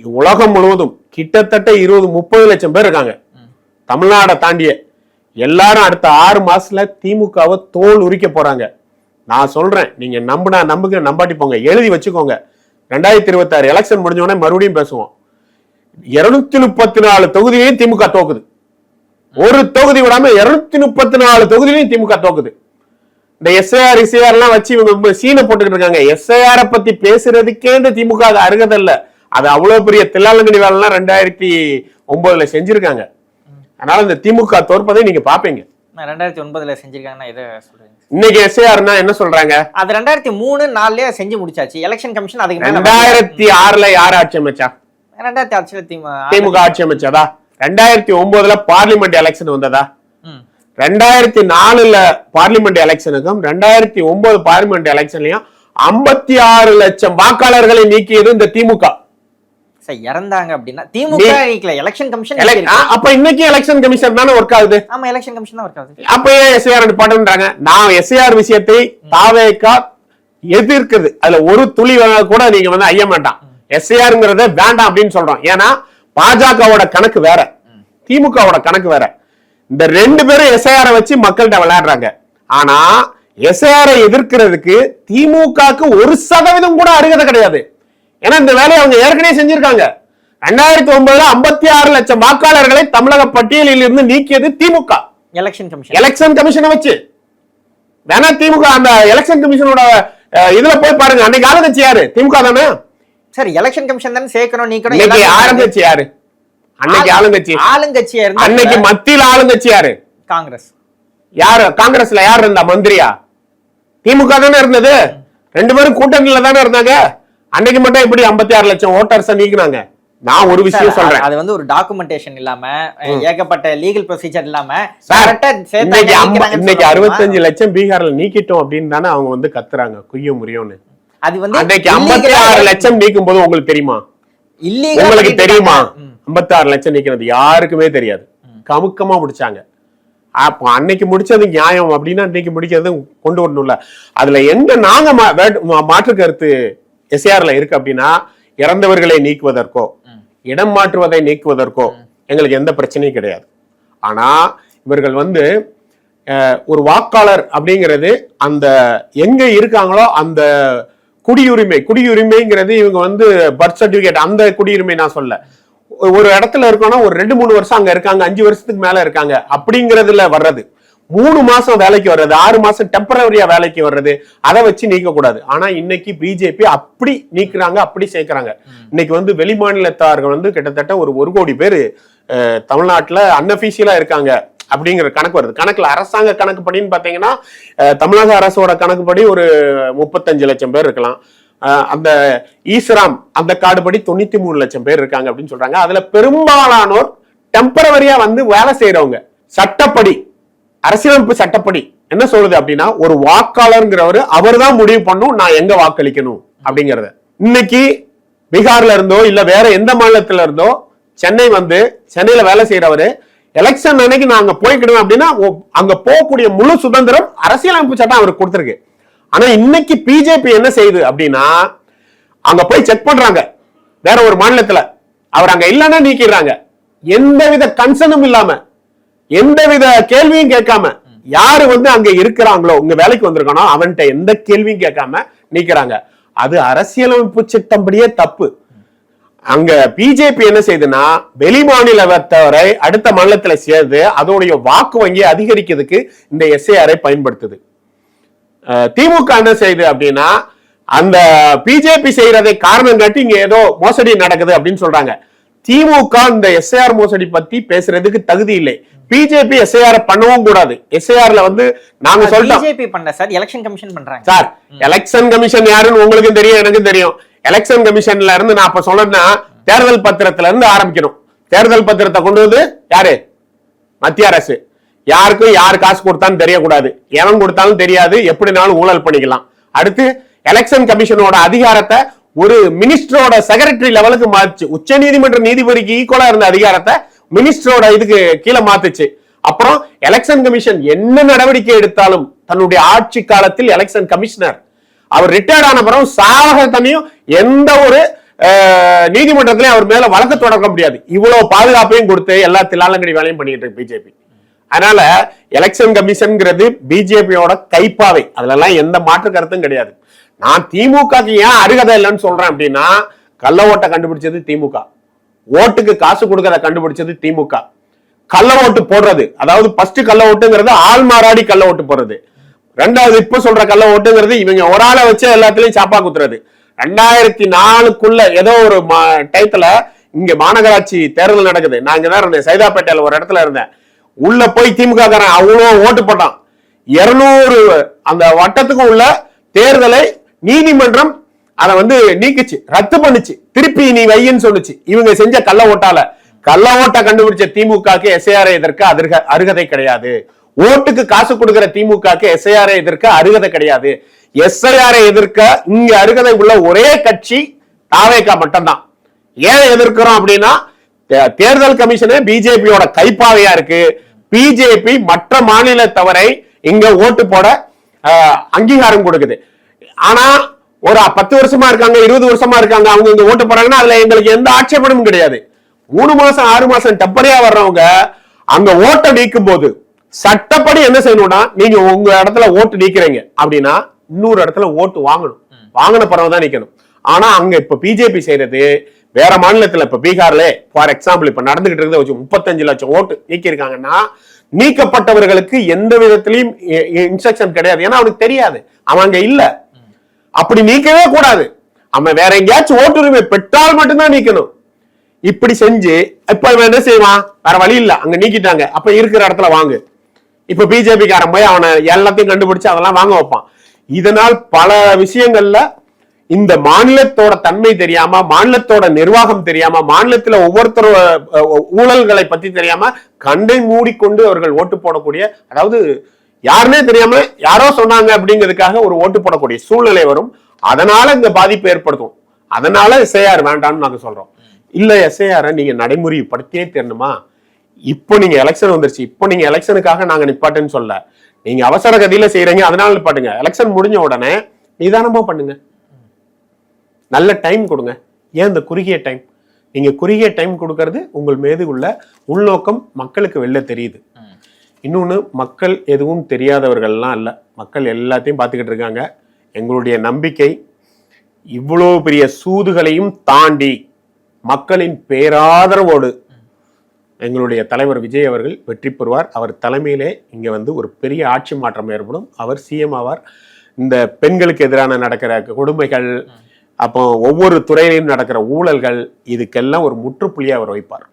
B: உலகம் முழுவதும் கிட்டத்தட்ட இருபது முப்பது லட்சம் பேர் இருக்காங்க. தமிழ்நாடை தாண்டிய எல்லாரும் அடுத்த ஆறு மாசத்துல திமுகவை தோல் உரிக்க போறாங்க. நான் சொல்றேன் நீங்க நம்புனா நம்புங்க நம்பாட்டி போங்க. எழுதி வச்சுக்கோங்க. ரெண்டாயிரத்தி இருபத்தாறு எலெக்ஷன் முடிஞ்ச உடனே மறுபடியும் பேசுவோம். இருநூத்தி முப்பத்தி நாலு தொகுதியையும் திமுக தோக்குது. ஒரு தொகுதி விடாம இருநூத்தி முப்பத்தி நாலு தொகுதியிலையும் திமுக தோக்குது. இந்த எஸ்ஐஆர் இசைஆர் எல்லாம் வச்சு இவங்க சீனை போட்டுக்கிட்டு இருக்காங்க. எஸ்ஐஆர பத்தி பேசுறதுக்கே இந்த திமுக அது அருகதை இல்ல அது அவ்வளவு பெரிய தில்லாலங்கடி வேலை எல்லாம் ரெண்டாயிரத்தி ஒன்பதுல செஞ்சிருக்காங்க. அதனால இந்த திமுக தோற்பதை நீங்க பாப்பீங்க.
A: ரெண்டாயிரத்தி ஒன்பதுல செஞ்சிருக்காங்கன்னா எதை சொல்றீங்க
B: இன்னைக்கு எஸ்ஐஆர்னா என்ன சொல்றாங்க?
A: அது ரெண்டாயிரத்தி மூணு நாலுலயே செஞ்சு முடிச்சாச்சு. எலெக்ஷன் கமிஷன் அதுக்கு
B: ரெண்டாயிரத்தி ஆறுல யார் ஆட்சி அமைச்சா?
A: ரெண்டாயிரத்தி ஆட்சியில திமுக
B: திமுக ஆட்சி அமைச்சதா? ரெண்டாயிரத்தி ஒன்பதுல பார்லிமெண்ட் எலெக்ஷன் வந்ததா. ரெண்டாயிரத்தி நாலுல பார்லிமெண்ட் எலெக்ஷனுக்கும் ரெண்டாயிரத்தி ஒன்பது பார்லிமெண்ட் எலெக்ஷன்லயும் ஐம்பத்தி ஆறு லட்சம் வாக்காளர்களை நீக்கியது இந்த திமுக.
A: இறந்தாங்க அப்படின்னா திமுக நீக்கல எலெக்ஷன் கமிஷன்
B: அப்ப இன்னைக்கு எலெக்ஷன் கமிஷன் தானே ஒர்க் ஆகுது?
A: ஆமா எலெக்ஷன் கமிஷன் தான் ஒர்க் ஆகுது.
B: அப்ப ஏன் எஸ்ஐஆர் நான் எஸ்ஐஆர் விஷயத்தை தாவேக்கா எதிர்க்குது. அதுல ஒரு துளி கூட நீங்க வந்து ஐய வேண்டாம் எஸ்ஐஆர்ங்கிறத வேண்டாம் அப்படின்னு சொல்றோம். ஏன்னா பாஜகவோட கணக்கு வேற. திமுகவோட கணக்கு வேற. இந்த ரெண்டு பேரும் எஸ்ஐஆர் வச்சு மக்கள்கிட்ட விளையாடுறாங்க. ஆனா எஸ்ஐஆர் எதிர்க்கிறதுக்கு திமுகக்கு ஒரு சதவீதம் கூட அருகதை கிடையாது. ஏன்னா இந்த வேலையை அவங்க ஏற்கனவே செஞ்சிருக்காங்க. ரெண்டாயிரத்தி ஒன்பதுல ஐம்பத்தி ஆறு லட்சம் வாக்காளர்களை தமிழக பட்டியலில் இருந்து நீக்கியது திமுக.
A: எலெக்ஷன் கமிஷன்
B: எலெக்ஷன் கமிஷனை வச்சு. வேணா திமுக அந்த எலெக்ஷன் கமிஷனோட இதுல போய் பாருங்க. அன்னைக்கு ஆளுங்கட்சி யாரு? திமுக தானே?
A: சார் எலெக்ஷன் கமிஷன் தானே சேர்க்கணும் நீக்கணும்
B: ஆளுங்கட்சி யாரு? அன்னைக்கு ஆளுங்கட்சி.
A: ஆளுங்கட்சியா
B: அன்னைக்கு
A: இருந்தா
B: மத்தியில ஆளுங்கட்சி யாரு?
A: காங்கிரஸ்.
B: யாரு? காங்கிரஸ்ல யார் இருந்தா? மந்திரியா? திமுக தானே இருந்தது. ரெண்டு பேரும் கூட்டணியில தானே இருந்தாங்க. அன்னைக்கு மட்டும் இப்படி ஐம்பத்தி ஆறு லட்சம் ஓட்டர்ஸ நீக்கினாங்க? நான் ஒரு விஷயம் சொல்றேன்.
A: அது வந்து ஒரு டாக்குமெண்டேஷன் இல்லாம ஏகப்பட்ட லீகல் ப்ரொசீஜர் இல்லாம
B: இன்னைக்கு அறுபத்தஞ்சு லட்சம் பீகார்ல நீக்கிட்டோம் அப்படின்னு தானே அவங்க வந்து கத்துறாங்க குய்ய முடியும்னு
A: அது வந்து
B: அன்னைக்கு ஐம்பத்தி ஆறு லட்சம் நீக்கும் போது உங்களுக்கு தெரியுமா? உங்களுக்கு தெரியுமா? ஐம்பத்தி ஆறு லட்சம் நீக்கிறது யாருக்குமே தெரியாது. கமுக்கமா முடிச்சாங்க. அப்போ அன்னைக்கு முடிச்சது நியாயம் அப்படின்னா இன்னைக்கு முடிக்கிறது கொண்டு வரணும்ல. அதுல எங்க நாங்க மாற்று கருத்து எஸ்ஆர்ல இருக்கு அப்படின்னா இறந்தவர்களை நீக்குவதற்கோ இடம் மாற்றுவதை நீக்குவதற்கோ எங்களுக்கு எந்த பிரச்சனையும் கிடையாது. ஆனா இவர்கள் வந்து அஹ், ஒரு வாக்காளர் அப்படிங்கிறது அந்த எங்க இருக்காங்களோ அந்த குடியுரிமை குடியுரிமைங்கிறது இவங்க வந்து பர்த் சர்டிபிகேட் அந்த குடியுரிமை நான் சொல்ல. ஒரு இடத்துல இருக்கோம்னா ஒரு ரெண்டு மூணு வருஷம் அங்க இருக்காங்க அஞ்சு வருஷத்துக்கு மேல இருக்காங்க அப்படிங்கறதுல வர்றது. மூணு மாசம் வேலைக்கு வர்றது ஆறு மாசம் டெம்பரவரியா வேலைக்கு வர்றது அதை வச்சு நீக்க கூடாது ஆனா இன்னைக்கு பிஜேபி அப்படி நீக்குறாங்க அப்படி சேர்க்கறாங்க. இன்னைக்கு வந்து வெளிமாநிலத்தார்கள் வந்து கிட்டத்தட்ட ஒரு ஒரு கோடி பேர் தமிழ்நாட்டுல அன்அபிஷியலா இருக்காங்க. அப்படிங்கிற கணக்கு வருது. கணக்குல அரசாங்க கணக்கு படின்னு பாத்தீங்கன்னா தமிழக அரசோட கணக்குப்படி ஒரு முப்பத்தஞ்சு லட்சம் பேர் இருக்கலாம். அந்த ஈஸ்ராம் அந்த கார்டுபடி தொண்ணூத்தி மூணு லட்சம் பேர் இருக்காங்க அப்படின்னு சொல்றாங்க. அதுல பெரும்பாலானோர் டெம்பரவரியா வந்து வேலை செய்யறவங்க சட்டப்படி அரசியலமைப்பு சட்டப்படி என்ன சொல்லுது அப்படின்னா ஒரு வாக்காளருங்கிறவர் அவர் தான் முடிவு பண்ணும் நான் எங்க வாக்களிக்கணும் அப்படிங்கறத. இன்னைக்கு பீகார்ல இருந்தோ இல்ல வேற எந்த மாநிலத்துல இருந்தோ சென்னை வந்து சென்னையில வேலை செய்யறவரு எலெக்ஷன் அன்னைக்கு நான் அங்க போய்க்கிடுவேன் அப்படின்னா அங்க போகக்கூடிய முழு சுதந்திரம் அரசியலமைப்பு சட்டம் அவருக்கு கொடுத்துருக்கு. ஆனா இன்னைக்கு பிஜேபி என்ன செய்யுது அப்படின்னா அங்க போய் செக் பண்றாங்க. வேற ஒரு மாநிலத்துல. அவர் அங்க இல்லைன்னா நீக்கிடுறாங்க. எந்தவித கன்சர்னும் இல்லாம எந்தவித கேள்வியும் கேட்காம யாரு வந்து அங்க இருக்கிறாங்களோ உங்க வேலைக்கு வந்திருக்கானோ அவன்கிட்ட எந்த கேள்வியும் கேட்காம நீக்கிறாங்க. அது அரசியலமைப்பு சட்டம்படியே தப்பு. அங்க பிஜேபி என்ன செய்யுதுன்னா வெளி மாநிலத்தவரை அடுத்த மாநிலத்துல சேர்ந்து அதோடைய வாக்கு வங்கியை அதிகரிக்கிறதுக்கு இந்த எஸ்ஏஆரை பயன்படுத்துது. திமுக என்ன செய்யுது அப்படின்னா அந்த பிஜேபி செய்யறதை காரணம் காட்டி இங்க ஏதோ மோசடி நடக்குது அப்படின்னு சொல்றாங்க. திமுக இந்த எஸ்ஐஆர் மோசடி பத்தி பேசுறதுக்கு தகுதி இல்லை. பிஜேபி எஸ்ஐஆர் பண்ணவும் கூடாது. எஸ்ஐஆர்ல வந்து நாங்க சொல்லிட்டோம்.
A: பிஜேபி பண்ண சார். எலெக்ஷன் கமிஷன் பண்றாங்க.
B: சார் எலெக்ஷன் கமிஷன் யாருன்னு உங்களுக்கும் தெரியும் எனக்கும் தெரியும். எலெக்ஷன் கமிஷன்ல இருந்து நான் அப்ப சொன்னேன்னா தேர்தல் பத்திரத்துல இருந்து ஆரம்பிக்கணும். தேர்தல் பத்திரத்தை கொண்டு வந்து யாரு? மத்திய அரசு. யாருக்கும் யார் காசு கொடுத்தான்னு தெரியக்கூடாது. எவன் கொடுத்தாலும் தெரியாது. எப்படினாலும் ஊழல் பண்ணிக்கலாம். அடுத்து எலெக்ஷன் கமிஷனோட அதிகாரத்தை ஒரு மினிஸ்டரோட செக்ரட்டரி லெவலுக்கு மாத்துச்சு. உச்ச நீதிமன்ற நீதிபதிக்கு ஈக்குவலா இருந்த அதிகாரத்தை மினிஸ்டரோட இதுக்கு கீழே மாத்துச்சு. அப்புறம் எலெக்ஷன் கமிஷன் என்ன நடவடிக்கை எடுத்தாலும் தன்னுடைய ஆட்சி காலத்தில் எலெக்ஷன் கமிஷனர் அவர் ரிட்டையர்ட் ஆன பிறகு சாகத்தனையும் எந்த ஒரு நீதிமன்றத்திலையும் அவர் மேல வழக்கு தொடக்க முடியாது. இவ்வளவு பாதுகாப்பையும் கொடுத்து எல்லா தில்லாலங்கடி வேலையும் பண்ணிட்டு இருக்கு பிஜேபி அதனால எலெக்ஷன் கமிஷன்ங்கிறது பிஜேபியோட கைப்பாவை. அதுலலாம் எந்த மாற்று கருத்தும் கிடையாது. நான் திமுகக்கு ஏன் அருகதை இல்லைன்னு சொல்றேன் அப்படின்னா கள்ள ஓட்டை கண்டுபிடிச்சது திமுக. ஓட்டுக்கு காசு கொடுக்கறத கண்டுபிடிச்சது திமுக. கள்ள ஓட்டு போடுறது. அதாவது ஃபர்ஸ்ட் கள்ள ஓட்டுங்கிறது ஆள் மாறாடி கள்ள ஓட்டு போடுறது. ரெண்டாவது இப்ப சொல்ற கள்ள ஓட்டுங்கிறது இவங்க ஒரு ஆளை வச்சு எல்லாத்துலயும் சாப்பா குத்துறது. ரெண்டாயிரத்தி நாலுக்குள்ள ஏதோ ஒரு டயத்துல இங்க மாநகராட்சி தேர்தல் நடக்குது. நான் இங்கதான் இருந்தேன். சைதாப்பேட்டையில ஒரு இடத்துல இருந்தேன். உள்ள போய் திமுக காரன் அவ்வளோ ஓட்டு போட்டான். இருநூறு அந்த வட்டத்துக்கும் உள்ள தேர்தலை நீதிமன்றம் அதை வந்து நீக்குச்சு ரத்து பண்ணுச்சு. திருப்பி நீ வையன்னு சொல்லுச்சு. இவங்க செஞ்ச கள்ள ஓட்டால. கள்ள ஓட்டை கண்டுபிடிச்ச திமுகக்கு எஸ்ஏஆர் இதற்கு அதிர்க அருகதை கிடையாது. ஓட்டுக்கு காசு கொடுக்கிற திமுகக்கு எஸ்ஐஆரை எதிர்க்க அருகதை கிடையாது. எஸ்ஐஆரை எதிர்க்க இங்க அருகதை உள்ள ஒரே கட்சி தாவேக்கா மட்டும்தான். ஏன் எதிர்க்கிறோம் அப்படின்னா தே- தேர்தல் கமிஷனே பிஜேபியோட கைப்பாவையா இருக்கு. பிஜேபி மற்ற மாநிலத்தவரை இங்க ஓட்டு போட அங்கீகாரம் கொடுக்குது. ஆனா ஒரு பத்து வருஷமா இருக்காங்க இருபது வருஷமா இருக்காங்க அவங்க இங்க ஓட்டு போறாங்கன்னா அதுல எங்களுக்கு எந்த ஆட்சேபனமும் கிடையாது. மூணு மாசம் ஆறு மாசம் டப்பரியா வர்றவங்க அங்க ஓட்டை நீக்கும் போது சட்டப்படி என்ன செய்யணும்னா நீங்க உங்க இடத்துல ஓட்டு நீக்கிறீங்க. அப்படின்னா இன்னொரு இடத்துல ஓட்டு வாங்கணும். வாங்கின பிறகு தான் நிக்கணும். ஆனா அங்க இப்ப பிஜேபி செய்யறது வேற மாநிலத்துல இப்ப பீகார்ல ஃபார் எக்ஸாம்பிள் இப்ப நடந்துகிட்டு இருக்கிறத வச்சு முப்பத்தஞ்சு லட்சம் ஓட்டு நீக்கியிருக்காங்கன்னா நீக்கப்பட்டவர்களுக்கு எந்த விதத்திலையும் இன்ஸ்ட்ரக்ஷன் கிடையாது. ஏன்னா அவனுக்கு தெரியாது. அவன் அங்க இல்ல. அப்படி நீக்கவே கூடாது. அவன் வேற எங்கேயாச்சும் ஓட்டுரிமை பெற்றால் மட்டும்தான் நீக்கணும். இப்படி செஞ்சு இப்ப என்ன செய்வான்? வேற வழி இல்ல. அங்க நீக்கிட்டாங்க. அப்ப இருக்கிற இடத்துல வாங்கு. இப்ப பிஜேபி காரன் போய் அவனை எல்லாத்தையும் கண்டுபிடிச்சு அதெல்லாம் வாங்க வைப்பான். இதனால் பல விஷயங்கள்ல இந்த மாநிலத்தோட தன்மை தெரியாம மாநிலத்தோட நிர்வாகம் தெரியாம மாநிலத்துல ஒவ்வொருத்தரோட ஊழல்களை பத்தி தெரியாம கண்டை மூடிக்கொண்டு அவர்கள் ஓட்டு போடக்கூடிய அதாவது யாருன்னே தெரியாம யாரோ சொன்னாங்க அப்படிங்கிறதுக்காக ஒரு ஓட்டு போடக்கூடிய சூழ்நிலை வரும். அதனால இந்த பாதிப்பு ஏற்படுத்தும். அதனால எஸ்ஐஆர் வேண்டாம்னு நாங்க சொல்றோம். இல்ல எஸ்ஐஆர் நீங்க நடைமுறைப்படுத்தியே தெரியணுமா இப்போ நீங்க எலெக்ஷன் வந்துருச்சு. இப்போ நீங்க எலெக்ஷனுக்காக நாங்க நிப்பாட்டுன்னு சொல்ல. நீங்க அவசர கதியில செய்யறீங்க அதனால நிப்பாட்டுங்க. எலெக்ஷன் முடிஞ்ச உடனே நிதானமா பண்ணுங்க. நல்ல டைம் கொடுங்க. ஏன் இந்த குறுகிய டைம் நீங்க குறுகிய டைம் கொடுக்கறது உங்கள் மீது உள்ள உள்நோக்கம் மக்களுக்கு வெளில தெரியுது. இன்னொன்று மக்கள் எதுவும் தெரியாதவர்கள்லாம் இல்லை. மக்கள் எல்லாத்தையும் பார்த்துக்கிட்டு இருக்காங்க. எங்களுடைய நம்பிக்கை இவ்வளோ பெரிய சூதுகளையும் தாண்டி மக்களின் பேராதரவோடு எங்களுடைய தலைவர் விஜய் அவர்கள் வெற்றி பெறுவார். அவர் தலைமையிலே இங்கே வந்து ஒரு பெரிய ஆட்சி மாற்றம் ஏற்படும். அவர் சிஎம் ஆவார். இந்த பெண்களுக்கு எதிரான நடக்கிற கொடுமைகள் அப்போ ஒவ்வொரு துறையிலையும் நடக்கிற ஊழல்கள் இதுக்கெல்லாம் ஒரு முற்றுப்புள்ளியை அவர் வைப்பார்.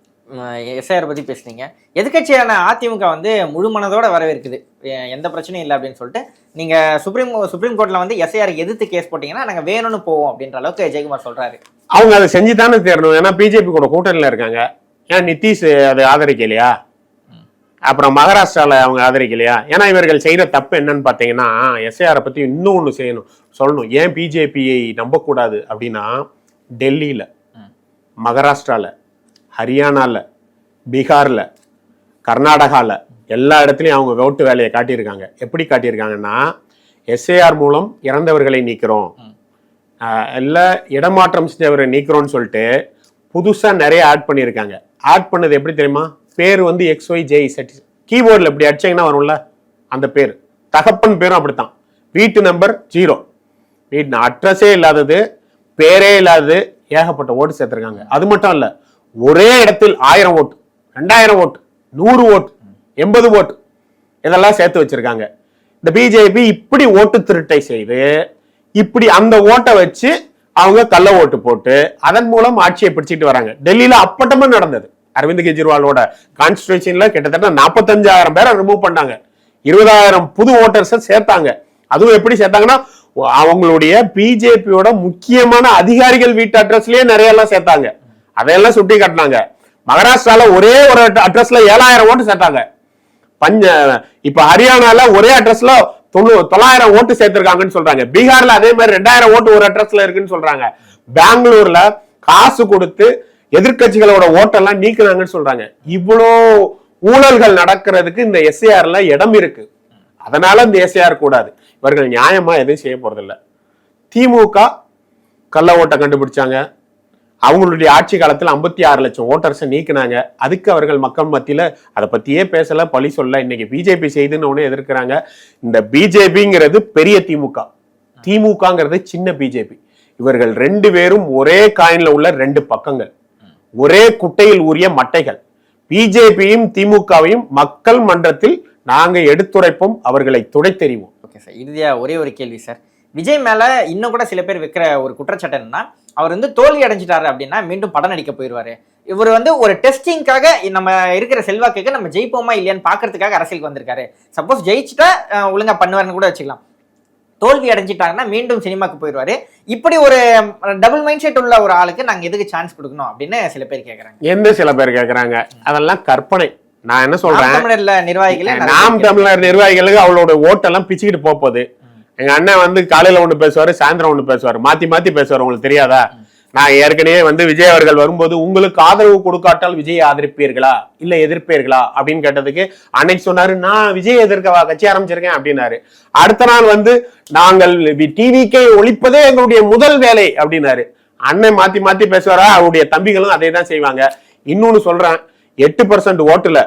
A: எஸ்ஐஆர் பத்தி பேசுனீங்க. எதிர்க்கட்சியான அதிமுக வந்து முழு மனதோட வரவேற்குது எந்த பிரச்சனையும் இல்லை அப்படின்னு சொல்லிட்டு நீங்க சுப்ரீம் சுப்ரீம் கோர்ட்ல வந்து எஸ்ஐஆர் எதிர்த்து கேஸ் போட்டீங்கன்னா நாங்க வேணும்னு போவோம் அப்படின்ற அளவுக்கு ஜெயக்குமார் சொல்றாரு.
B: அவங்க அதை செஞ்சு தானே தேரணும் ஏன்னா பிஜேபி கூட கூட்டணியில் இருக்காங்க. ஏன் நிதிஷ் அதை ஆதரிக்கலையா? அப்புறம் மகாராஷ்டிரால அவங்க ஆதரிக்கலையா? ஏன்னா இவர்கள் செய்யற தப்பு என்னன்னு பார்த்தீங்கன்னா எஸ்ஏஆரை பத்தி இன்னும் ஒன்று செய்யணும் சொல்லணும். ஏன் பிஜேபியை நம்பக்கூடாது அப்படின்னா டெல்லியில மகாராஷ்டிரால ஹரியானால பீகார்ல கர்நாடகால எல்லா இடத்துலையும் அவங்க ஓட்டு வேலையை காட்டியிருக்காங்க. எப்படி காட்டியிருக்காங்கன்னா எஸ்ஏஆர் மூலம் இறந்தவர்களை நீக்கிறோம். இல்ல இடமாற்றம் செஞ்சவரை நீக்கிறோம்னு சொல்லிட்டு புதுசாக நிறைய ஆட் பண்ணியிருக்காங்க. ஆட் பண்ணது எப்படி தெரியுமா? பேர் வந்து எக்ஸ் ஒய் ஜே செட் கீபோர்டில் இப்படி அடிச்சீங்கன்னா வரும்ல? அந்த பேர். தகப்பன் பேரும் அப்படித்தான். வீட்டு நம்பர் ஜீரோ வீட்டு அட்ரஸே இல்லாதது பேரே இல்லாதது ஏகப்பட்ட ஓட்டு சேர்த்துருக்காங்க. அது மட்டும் இல்லை ஒரே இடத்தில் ஆயிரம் ஓட்டு ரெண்டாயிரம் ஓட்டு நூறு ஓட்டு எண்பது ஓட்டு இதெல்லாம் சேர்த்து வச்சிருக்காங்க. இந்த பிஜேபி இப்படி ஓட்டு திருட்டை செய்து இப்படி அந்த ஓட்டை வச்சு அவங்க கள்ள ஓட்டு போட்டு அதன் மூலம் ஆட்சியை பிடிச்சிட்டு வராங்க. டெல்லியில அப்பட்டமா நடந்தது. அரவிந்த் கெஜ்ரிவாலோட கான்ஸ்டியூஷன்ல கிட்டத்தட்ட நாற்பத்தஞ்சாயிரம் பேரை ரிமூவ் பண்ணாங்க. இருபதாயிரம் புது ஓட்டர்ஸை சேர்த்தாங்க. அதுவும் எப்படி சேர்த்தாங்கன்னா அவங்களுடைய பிஜேபியோட முக்கியமான அதிகாரிகள் வீட்டு அட்ரஸ்லயே நிறைய எல்லாம் சேர்த்தாங்க. அதையெல்லாம் சுட்டி காட்டினாங்க. மகாராஷ்டிரால ஒரே ஒரு அட்ரஸ்ல ஏழாயிரம் ஓட்டு சேர்த்தாங்க. பஞ்ச இப்ப ஹரியானால ஒரே அட்ரஸ்ல தொள்ளாயிரம் ஓட்டு சேர்த்திருக்காங்கன்னு சொல்றாங்க. பீகார்ல அதே மாதிரி ரெண்டாயிரம் ஓட்டு ஒரு அட்ரஸ்ல இருக்குன்னு சொல்றாங்க. பெங்களூர்ல காசு கொடுத்து எதிர்க்கட்சிகளோட ஓட்டெல்லாம் நீக்குனாங்கன்னு சொல்றாங்க. இவ்வளோ ஊழல்கள் நடக்கிறதுக்கு இந்த எஸ்ஏஆர்ல இடம் இருக்கு. அதனால இந்த எஸ்ஏஆர் கூடாது. இவர்கள் நியாயமா எதையும் செய்ய போறதில்லை. திமுக கள்ள ஓட்டை கண்டுபிடிச்சாங்க. அவங்களுடைய ஆட்சி காலத்தில் ஐம்பத்தி ஆறு லட்சம் ஓட்டர்ஸை நீக்கினாங்க. அதுக்கு அவர்கள் மக்கள் மத்தியில் அதை பற்றியே பேசலை பழி சொல்ல இன்னைக்கு பிஜேபி செய்துன்னு ஒண்ணு எதிர்க்கிறாங்க. இந்த பிஜேபிங்கிறது பெரிய திமுக. திமுகங்கிறது சின்ன பிஜேபி. இவர்கள் ரெண்டு பேரும் ஒரே காயின்ல உள்ள ரெண்டு பக்கங்கள். ஒரே குட்டையில் ஊறிய மட்டைகள். பிஜேபியும் திமுகவையும் மக்கள் மன்றத்தில் நாங்கள் எடுத்துரைப்போம் அவர்களை துடைத்தெறிவோம்.
A: Okay sir. இறுதியாக ஒரே ஒரு கேள்வி சார். விஜய் மேலே இன்னும் கூட சில பேர் வைக்கிற ஒரு குற்றச்சாட்டு என்னன்னா அவர் வந்து தோல்வி அடைஞ்சிட்டாரு அப்படின்னா மீண்டும் படம் நடிக்க போயிடுவாரு இவர் வந்து ஒரு டெஸ்டிங்காக நம்ம இருக்கிற செல்வாக்குக்கு நம்ம ஜெயிப்போமா இல்லையான்னு பார்க்கறதுக்காக அரசியலுக்கு வந்திருக்காரு. சப்போஸ் ஜெயிச்சுட்டா ஒழுங்கா பண்ணுவாருன்னு கூட வச்சுக்கலாம். தோல்வி அடைஞ்சிட்டாங்கன்னா மீண்டும் சினிமாக்கு போயிடுவாரு இப்படி ஒரு டபுள் மைண்ட் செட் உள்ள ஒரு ஆளுக்கு நாங்க எதுக்கு சான்ஸ் கொடுக்கணும் அப்படின்னு சில பேர் கேக்குறாங்க.
B: எந்த சில பேர் கேக்குறாங்க. அதெல்லாம் கற்பனை. நான் என்ன சொல்றேன்?
A: தமிழர்ல நிர்வாகிகளே
B: நாம் தமிழர் நிர்வாகிகளுக்கு அவளோட ஓட்டெல்லாம் பிச்சுக்கிட்டு போக போகுது. எங்க அண்ணன் வந்து காலையில ஒண்ணு பேசுவாரு சாயந்தரம் ஒண்ணு பேசுவாரு. மாத்தி மாத்தி பேசுவாரு உங்களுக்கு தெரியாதா? நான் ஏற்கனவே வந்து விஜய் அவர்கள் வரும்போது உங்களுக்கு ஆதரவு கொடுக்காட்டால் விஜய் ஆதரிப்பீர்களா? இல்ல எதிர்ப்பீர்களா? அப்படின்னு கேட்டதுக்கு அன்னைக்கு சொன்னாரு நான் விஜய் எதிர்க்க கட்சி ஆரம்பிச்சிருக்கேன் அப்படின்னாரு. அடுத்த நாள் வந்து நாங்கள் டிவிக்கே ஒழிப்பதே எங்களுடைய முதல் வேலை அப்படின்னாரு. அண்ணன் மாத்தி மாத்தி பேசுவாரா? அவருடைய தம்பிகளும் அதே தான் செய்வாங்க. இன்னொன்னு சொல்றேன் எட்டு பர்சன்ட் ஓட்டுல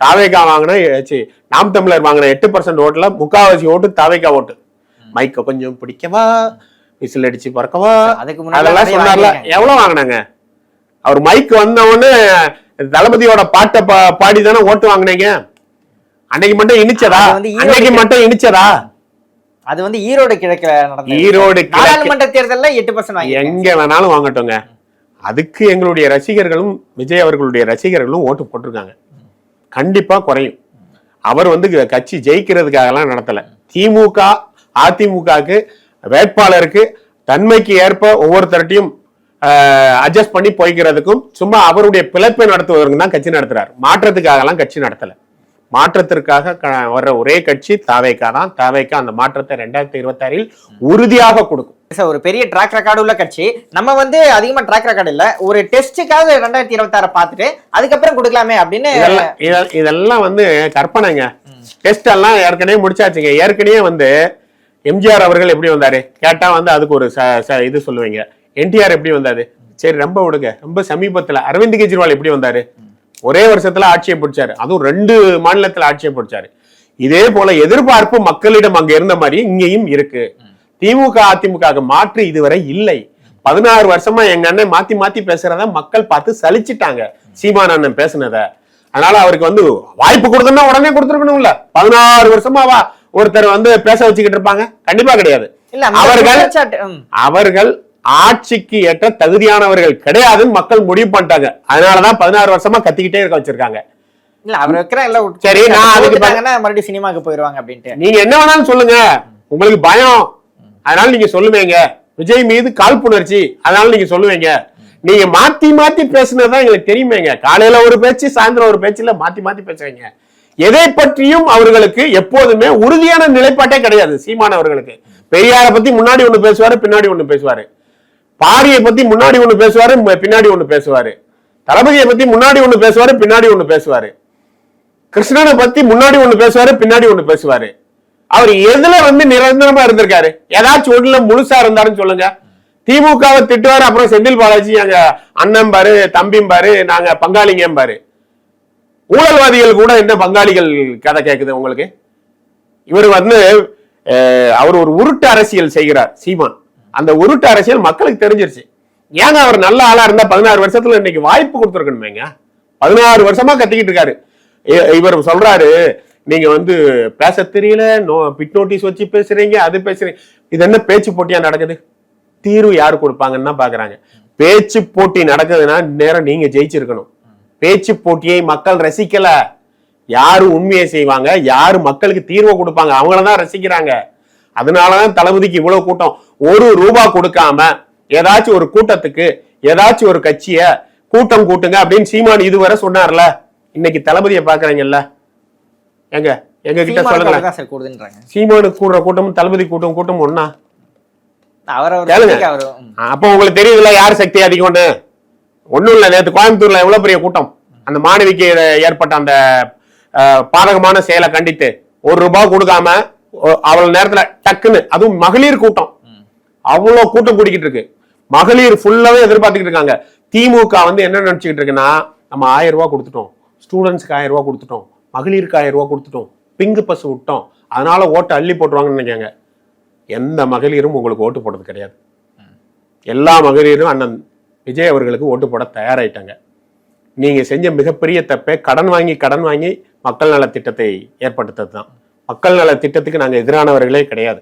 B: தாவேகா வாங்கின நாம் தமிழர் வாங்கின எட்டு பர்சன்ட் ஓட்டுல முக்காவாசி ஓட்டு தாவேகா ஓட்டு. மைக்க கொஞ்சம் பிடிக்கவா? விசில் அடிச்சு பறக்கவா?
A: அதுக்கு முன்னாடி
B: சொன்னார்ல. எவ்வளவு வாங்கினாங்க? அவர் மைக் வந்த உடனே தளபதியோட பாட்டை பா- பாடி தானே ஓட்டு வாங்கினீங்க? அன்னைக்கு மட்டும் இனிச்சதா? அன்னைக்கு மட்டும் இனிச்சதா?
A: அது வந்து ஈரோடு கிழக்குல நடந்தது.
B: ஈரோடு
A: நாடாளுமன்ற தேர்தல்ல எட்டு பர்சன்ட்
B: எங்க வேணாலும் வாங்கட்டுங்க. அதுக்கு எங்களுடைய ரசிகர்களும் விஜய் அவர்களுடைய ரசிகர்களும் ஓட்டு போட்டிருக்காங்க. கண்டிப்பா குறையும். அவர் வந்து கட்சி ஜெயிக்கிறதுக்காகலாம் நடத்தல. திமுக அதிமுகக்கு வேட்பாளருக்கு தன்மைக்கு ஏற்ப ஒவ்வொருத்தர்ட்டையும் அட்ஜஸ்ட் பண்ணி போய்க்கிறதுக்கும் சும்மா அவருடைய பிழைப்பை நடத்துவதற்கு தான் கட்சி நடத்துறாரு. மாற்றத்துக்காகலாம் கட்சி நடத்தல. மாற்றத்திற்காக வர்ற ஒரே கட்சி தாவேக்கா தான். தாவேக்கா அந்த மாற்றத்தை ரெண்டாயிரத்தி இருபத்தாறில் உறுதியாக கொடுக்கும்.
A: சார் ஒரு பெரிய ட்ராக் ரெக்கார்டு உள்ள கட்சி. நம்ம வந்து அதிகமா ட்ராக் ரெக்கார்டு இல்ல. ஒரு டெஸ்ட்டுக்காக ரெண்டாயிரத்தி இருபத்தாறு பார்த்துட்டு அதுக்கப்புறம் கொடுக்கலாமே அப்படின்னு
B: இதெல்லாம் இத- இதெல்லாம் வந்து கற்பனைங்க. டெஸ்ட் எல்லாம் ஏற்கனவே முடிச்சாச்சுங்க. ஏற்கனவே வந்து எம்ஜிஆர் அவர்கள் எப்படி வந்தாரு? கேட்டா வந்து அதுக்கு ஒரு இது சொல்லுவீங்க. என்டிஆர் எப்படி வந்தாரு? சரி ரொம்ப விடுங்க. ரொம்ப சமீபத்துல அரவிந்த் கெஜ்ரிவால் எப்படி வந்தாரு? ஒரே வருஷத்துல ஆட்சியை பிடிச்சாரு. அதுவும் ரெண்டு மாநிலத்துல ஆட்சியை பிடிச்சாரு. இதே போல எதிர்பார்ப்பு மக்களிடம் அங்க இருந்த மாதிரி இங்கேயும் இருக்கு. திமுக அதிமுக மாற்று இதுவரை இல்லை. பதினாறு வருஷமா எங்க அண்ணன் மாத்தி மாத்தி பேசுறத மக்கள் பார்த்து சலிச்சிட்டாங்க. சீமான அண்ணன் பேசுனத. அதனால அவருக்கு வந்து வாய்ப்பு கொடுக்கணும்னா உடனே கொடுத்துருக்கணும்ல. பதினாறு வருஷமாவா ஒருத்தர் வந்து பேச வச்சுக்கிட்டு இருப்பாங்க. கண்டிப்பா கிடையாது. அவர்கள். அவர்கள் ஆட்சிக்கு ஏற்ற தகுதியானவர்கள் கிடையாதுன்னு மக்கள் முடிவு பண்ணிட்டாங்க. அதனாலதான் பதினாறு வருஷமா கத்திக்கிட்டே இருக்க வச்சிருக்காங்க.
A: இல்ல அவர் வைக்கிற இல்ல
B: சரி, நான் அதுக்கு
A: மறுபடியும் சினிமாக்கு போயிருவாங்க அப்படின்ட்டு.
B: நீங்க என்ன வேணாலும் சொல்லுங்க. உங்களுக்கு பயம். அதனால நீங்க சொல்லுவீங்க. விஜய் மீது காழ்ப்புணர்ச்சி. அதனால நீங்க சொல்லுவீங்க. நீங்க மாத்தி மாத்தி பேசுனதுதான் எங்களுக்கு தெரியுமேங்க. காலையில ஒரு பேச்சு சாயந்தரம் ஒரு பேச்சுல மாத்தி மாத்தி பேசுவீங்க. எதை பற்றியும் அவர்களுக்கு எப்போதுமே உறுதியான நிலைப்பாட்டே கிடையாது சீமான் அவர்களுக்கு. பெரியார பத்தி முன்னாடி ஒண்ணு பேசுவாரு பின்னாடி ஒண்ணு பேசுவாரு. பாரியை பத்தி முன்னாடி ஒண்ணு பேசுவாரு பின்னாடி ஒண்ணு பேசுவாரு. தளபதியை பத்தி முன்னாடி ஒண்ணு பேசுவாரு பின்னாடி ஒண்ணு பேசுவாரு. கிருஷ்ணனை பத்தி முன்னாடி ஒண்ணு பேசுவாரு பின்னாடி ஒண்ணு பேசுவாரு. அவர் எதுல வந்து நிரந்தரமா இருந்திருக்காரு? ஏதாச்சும் ஒண்ணுல முழுசா இருந்தாருன்னு சொல்லுங்க. திமுகவை திட்டுவாரு அப்புறம் செந்தில் பாலாஜி அங்க அண்ணன் பாரு தம்பியும் பாரு நாங்க பங்காளிங்க பாரு ஊழல்வாதிகள் கூட என்ன பங்காளிகள் கதை கேட்குது உங்களுக்கு? இவர் வந்து அவர் ஒரு உருட்டு அரசியல் செய்கிறார் சீமான். அந்த உருட்டு அரசியல் மக்களுக்கு தெரிஞ்சிருச்சு. ஏங்க அவர் நல்ல ஆளா இருந்தா பதினாறு வருஷத்துல இன்னைக்கு வாய்ப்பு கொடுத்துருக்கணுமேங்க? பதினாறு வருஷமா கத்திக்கிட்டு இருக்காரு. இ- இவர் சொல்றாரு நீங்க வந்து பேச தெரியல நோ பிட் நோட்டீஸ் வச்சு பேசுறீங்க அது பேசுறீங்க. இது என்ன பேச்சு போட்டியா நடக்குது? தீர்வு யார் கொடுப்பாங்கன்னு தான் பாக்குறாங்க. பேச்சு போட்டி நடக்குதுன்னா நேரம் நீங்க ஜெயிச்சிருக்கணும். பேச்சு போட்டியை மக்கள் ரசிக்கல. யாரு உண்மையை செய்வாங்க? யாரு மக்களுக்கு தீர்வு கொடுப்பாங்க? அவங்கள தான் ரசிக்கிறாங்க. அதனாலதான் தளபதிக்கு இவ்வளவு கூட்டம். ஒரு ரூபா கொடுக்காம ஏதாச்சும் ஒரு கூட்டத்துக்கு ஏதாச்சும் ஒரு கட்சிய கூட்டம் கூட்டுங்க அப்படின்னு சீமான் இதுவரை சொன்னார்ல. இன்னைக்கு தளபதியை பாக்குறீங்கல்ல எங்க? எங்க கிட்ட
A: கூடுதுன்றாங்க.
B: சீமானுக்கு கூடுற கூட்டமும் தளபதி கூட்டம் கூட்டம்
A: ம்.
B: அப்போ உங்களுக்கு தெரியுதுல யார் சக்தி அதிகம்னு? ஒண்ணும் இல்ல நேத்து கோயம்புத்தூர்ல எவ்வளவு பெரிய கூட்டம்? அந்த மாணவிக்கு ஏற்பட்ட அந்த பாதகமான செயலை கண்டித்து ஒரு ரூபாய் கொடுக்காம அவள் நேரத்துல டக்குன்னு அதுவும் மகளிர் கூட்டம். அவ்வளவு கூட்டம் கூடிக்கிட்டு இருக்கு. மகளிர் ஃபுல்லாவே எதிர்பார்த்துக்கிட்டு இருக்காங்க. திமுக வந்து என்ன நினைச்சுக்கிட்டு இருக்குன்னா நம்ம ஆயிரம் ரூபாய் கொடுத்துட்டோம். ஸ்டூடெண்ட்ஸ்க்கு ஆயிரம் ரூபாய் கொடுத்துட்டோம். மகளிருக்கு ஆயிரம் ரூபாய் கொடுத்துட்டோம். பிங்கு பஸ் விட்டோம். அதனால ஓட்டு அள்ளி போட்டுருவாங்கன்னு நினைக்காங்க. எந்த மகளிரும் உங்களுக்கு ஓட்டு போடுறது கிடையாது. எல்லா மகளிரும் அண்ணன் விஜய் அவர்களுக்கு ஓட்டு போட தயாராயிட்டாங்க. நீங்கள் செஞ்ச மிகப்பெரிய தப்பே கடன் வாங்கி கடன் வாங்கி மக்கள் நல திட்டத்தை ஏற்படுத்தது தான் மக்கள் நல திட்டத்துக்கு நாங்கள் எதிரானவர்களே கிடையாது.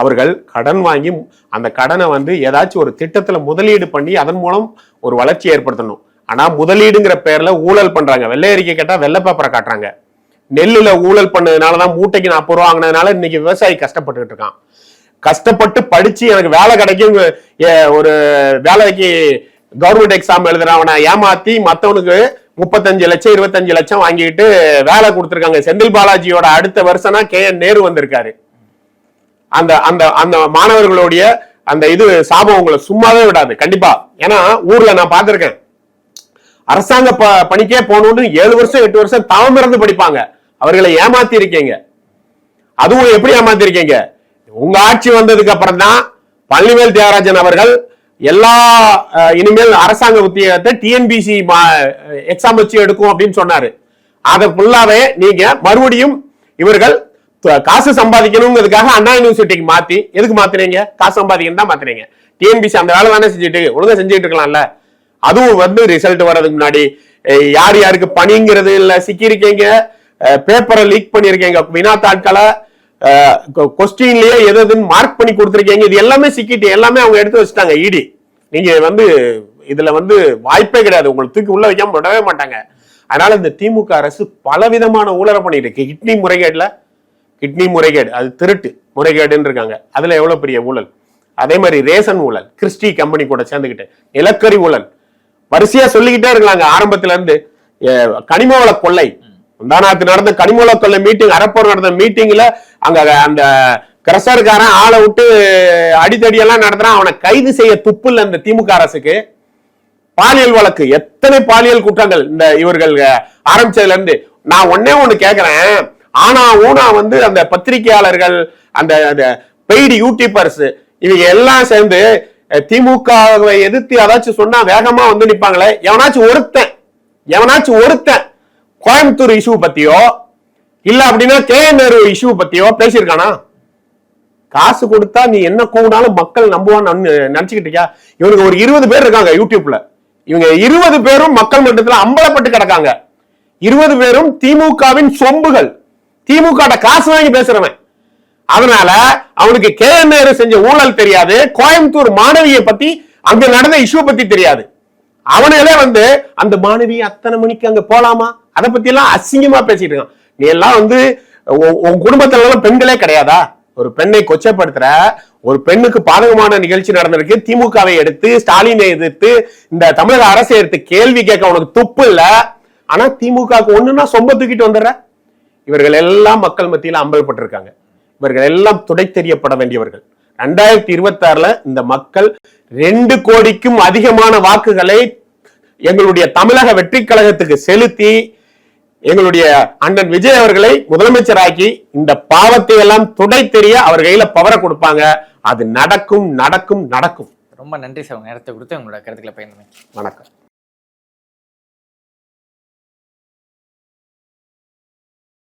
B: அவர்கள் கடன் வாங்கி அந்த கடனை வந்து ஏதாச்சும் ஒரு திட்டத்தில் முதலீடு பண்ணி அதன் மூலம் ஒரு வளர்ச்சி ஏற்படுத்தணும். ஆனால் முதலீடுங்கிற பேரில் ஊழல் பண்ணுறாங்க வெள்ளை அறிக்கை கேட்டால் வெள்ளை பேப்பரை காட்டுறாங்க. நெல்லில் ஊழல் பண்ணதுனால தான் மூட்டைக்கு நாற்பது ரூபா வாங்கினதுனால இன்னைக்கு விவசாயி கஷ்டப்பட்டுக்கிட்டு இருக்கான். கஷ்டப்பட்டு படிச்சு எனக்கு வேலை கிடைக்கும் ஏ, ஒரு வேலைக்கு கவர்மெண்ட் எக்ஸாம் எழுதுறவனை ஏமாத்தி மத்தவனுக்கு முப்பத்தஞ்சு லட்சம் இருபத்தஞ்சு லட்சம் வாங்கிட்டு வேலை கொடுத்துருக்காங்க. செந்தில் பாலாஜியோட அடுத்த வருஷம்னா கே என் நேரு வந்திருக்காரு. அந்த அந்த அந்த மாணவர்களுடைய அந்த இது சாபம் உங்களை சும்மாவே விடாது. கண்டிப்பா. ஏன்னா ஊர்ல நான் பார்த்திருக்கேன். அரசாங்க ப- பணிக்கே போகணும்னு ஏழு வருஷம் எட்டு வருஷம் தவம் இருந்து படிப்பாங்க. அவர்களை ஏமாத்தி இருக்கீங்க அதுவும் எப்படி ஏமாத்தி இருக்கீங்க உங்க ஆட்சி வந்ததுக்கு அப்புறம் தான் பள்ளிவேல் தியாகராஜன் அவர்கள் எல்லா இனிமேல் அரசாங்க உத்தியோகத்தை டிஎன்பிசி எக்ஸாம் வச்சு எடுக்கும் அப்படின்னு சொன்னாரு. அதை ஃபுல்லாவே நீங்க மறுபடியும் இவர்கள் காசு சம்பாதிக்கணுங்கிறதுக்காக அண்ணா யூனிவர்சிட்டிக்கு மாத்தி எதுக்கு மாத்துறீங்க? காசு சம்பாதிக்கணும் தான் மாத்துறீங்க. டிஎன்பிசி அந்த வேலை தானே செஞ்சுட்டு ஒழுங்கா செஞ்சுட்டு இருக்கலாம்ல. அதுவும் வந்து ரிசல்ட் வர்றதுக்கு முன்னாடி யார் யாருக்கு பணிங்கிறது இல்ல சிக்கியிருக்கீங்க பேப்பரை லீக் பண்ணியிருக்கீங்க. வினா தாட்களை கொஸ்டின்லயே எது எதுன்னு மார்க் பண்ணி கொடுத்துருக்கீங்க. இது எல்லாமே சிக்கிட்டு எல்லாமே அவங்க எடுத்து வச்சுட்டாங்க இடி நீங்க வந்து இதுல வந்து வாய்ப்பே கிடையாது. உங்களை தூக்கி உள்ள வைக்காம விடவே மாட்டாங்க. அதனால இந்த திமுக அரசு பலவிதமான ஊழலை பண்ணிட்டு இருக்கு. கிட்னி முறைகேடுல கிட்னி முறைகேடு அது திருட்டு முறைகேடுன்னு இருக்காங்க. அதுல எவ்வளவு பெரிய ஊழல்? அதே மாதிரி ரேஷன் ஊழல் கிறிஸ்டி கம்பெனி கூட சேர்ந்துக்கிட்டு நிலக்கரி ஊழல். வரிசையா சொல்லிக்கிட்டே இருக்கலாங்க. ஆரம்பத்துல இருந்து கனிம வள கொள்ளை. முந்தானாத்து நடந்த கனிம மீட்டிங் அரப்பூர் நடந்த மீட்டிங்ல அங்க அந்த கிரசர்காரன் ஆளை விட்டு அடித்தடியெல்லாம் நடத்துறான். அவனை கைது செய்ய துப்புல அந்த இந்த திமுக அரசுக்கு. பாலியல் வழக்கு. எத்தனை பாலியல் குற்றங்கள் இந்த இவர்கள் ஆரம்பிச்சதுல இருந்து. நான் ஒன்னே ஒண்ணு கேக்குறேன். ஆனா ஊனா வந்து அந்த பத்திரிகையாளர்கள் அந்த அந்த பெய்டு யூடியூபர்ஸ் இவங்க எல்லாம் சேர்ந்து திமுகவை எதிர்த்து ஏதாச்சும் சொன்னா வேகமா வந்து நிப்பாங்களே. எவனாச்சும் ஒருத்தன் எவனாச்சும் ஒருத்தன் கோயம்புத்தூர் இஷ்யூ பத்தியோ இல்ல அப்படின்னா கே நேரு இஷ்யூ பத்தியோ பேசியிருக்கானா? காசு கொடுத்தா நீ என்ன கூடாலும் மக்கள் நம்புவான்னு நினைச்சுக்கிட்டு இருக்கியா? இவனுக்கு ஒரு இருபது பேர் இருக்காங்க யூடியூப்ல. இவங்க இருபது பேரும் மக்கள் மன்றத்தில் அம்பலப்பட்டு கிடக்காங்க. இருபது பேரும் திமுகவின் சொம்புகள். திமுக காசு வாங்கி பேசுறவன். அதனால அவனுக்கு கே நேரு செஞ்ச ஊழல் தெரியாது. கோயம்புத்தூர் மாணவியை பத்தி அங்க நடந்த இஷ்யூ பத்தி தெரியாது. அவனாலே வந்து அந்த மாணவி அத்தனை மணிக்கு அங்க போலாமா? அதை பத்தி எல்லாம் அசிங்கமா பேசிட்டு இருக்கான். நீ எல்லாம் வந்து உன் குடும்பத்துல எல்லாம் பெண்களே கிடையாதா? ஒரு பெண்ணை கொச்சப்படுத்துற ஒரு பெண்ணுக்கு பாதகமான நிகழ்ச்சி நடந்திருக்கு. திமுகவை எடுத்து ஸ்டாலினை எதிர்த்து இந்த தமிழக அரசை எடுத்து கேள்வி கேட்க உனக்கு துப்பு இல்ல. ஆனா திமுக ஒண்ணுன்னா சொம்ப தூக்கிட்டு வந்துடுற. இவர்கள் எல்லாம் மக்கள் மத்தியில் அம்பல்பட்டிருக்காங்க. இவர்கள் எல்லாம் துடை தெரியப்பட வேண்டியவர்கள். ரெண்டாயிரத்தி இருபத்தி ஆறுல இந்த மக்கள் ரெண்டு கோடிக்கும் அதிகமான வாக்குகளை எங்களுடைய தமிழக வெற்றி கழகத்துக்கு செலுத்தி எங்களுடைய அண்ணன் விஜய் அவர்களை முதலமைச்சராக்கி இந்த பாவத்தை எல்லாம் துடை தெரிய அவர் கையில பவரை கொடுப்பாங்க. அது நடக்கும் நடக்கும் நடக்கும்.
A: ரொம்ப நன்றி சார். உங்க நேரத்தை கொடுத்து உங்களோட கருத்துக்களை பயந்து
B: வணக்கம்.